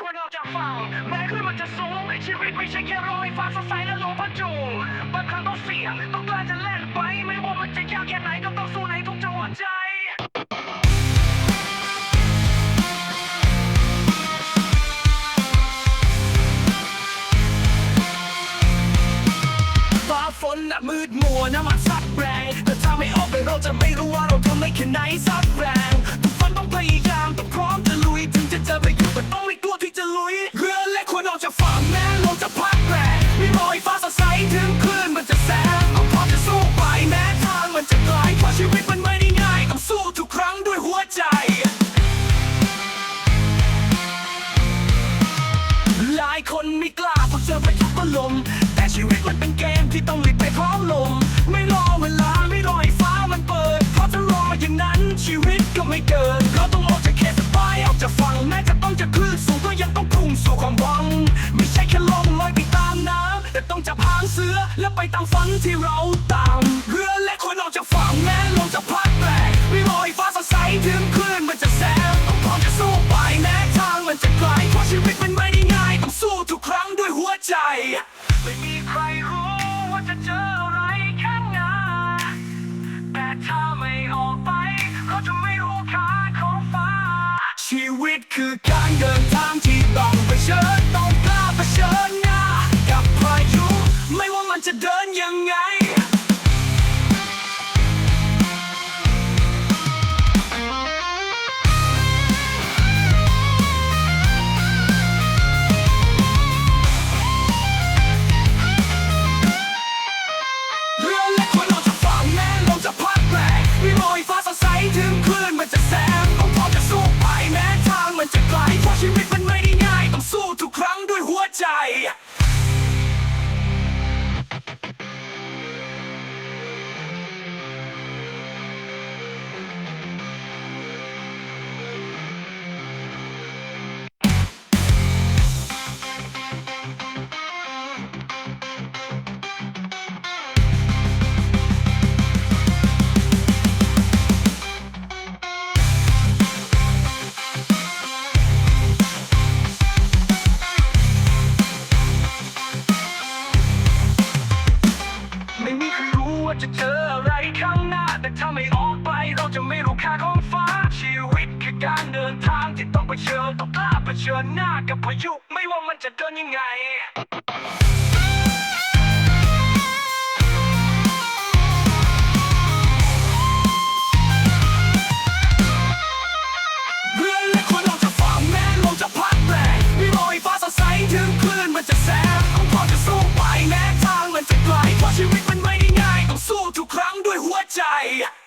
ควรออกจากฝั่งแม้คลื่นมันจะสูงชีวิตไม่ใช่แค่รอยฟ้าสดใสและลมพัดจูงบางครั้งต้องเสี่ยงต้องกล้าจะแล่นไป ไม่ว่ามันจะยากแค่ไหนก็ต้องสู้ในทุกจังหวะใจฟ้าฝนน่ะมืดมัวน้ำมันซัดแรงแต่ถ้าไม่ออกไปเราจะไม่รู้ว่าเราทำได้แค่ไหนซัดแรง คนไม่กล้าเพราะเจอพายุก็ลมแต่ชีวิตมันเป็นเกมที่ต้องรีบไปพร้อมลม ไม่รอเวลาไม่รอให้ฟ้ามันเปิด เพราะถ้ารออย่างนั้นชีวิตก็ไม่เกินเราต้องออกจากเขตสบายออกจากฝั่งแม้จะต้องจะคลื่นสูงก็ยังต้องพุ่งสู่ความหวัง ไม่ใช่แค่ลมลอยไปตามน้ำแต่ต้องจับหางเสือและไปตามฝันที่เราตามเรือเล็กควรออกจากฝั่งแม้ลมจะพัดแรงไม่รอให้ฟ้าสดใสถึง คือการเดินทางที่ต้องเผชิญต้องกล้าเผชิญหน้ากับพายุ ไม่ว่ามันจะเดินยังไง ง อะไรข้างหน้า แต่ถ้าไม่ออกไปเราจะไม่รู้ค่าของฟ้า ชีวิตคือการเดินทางที่ต้องเผชิญต้องกล้าเผชิญหน้ากับพายุไม่ว่ามันจะเดินยังไงถึงคลื่นมันจะแสบคงพอจะสู้ไปแม้ทางมันจะไกลเพราะชีวิตมัน way.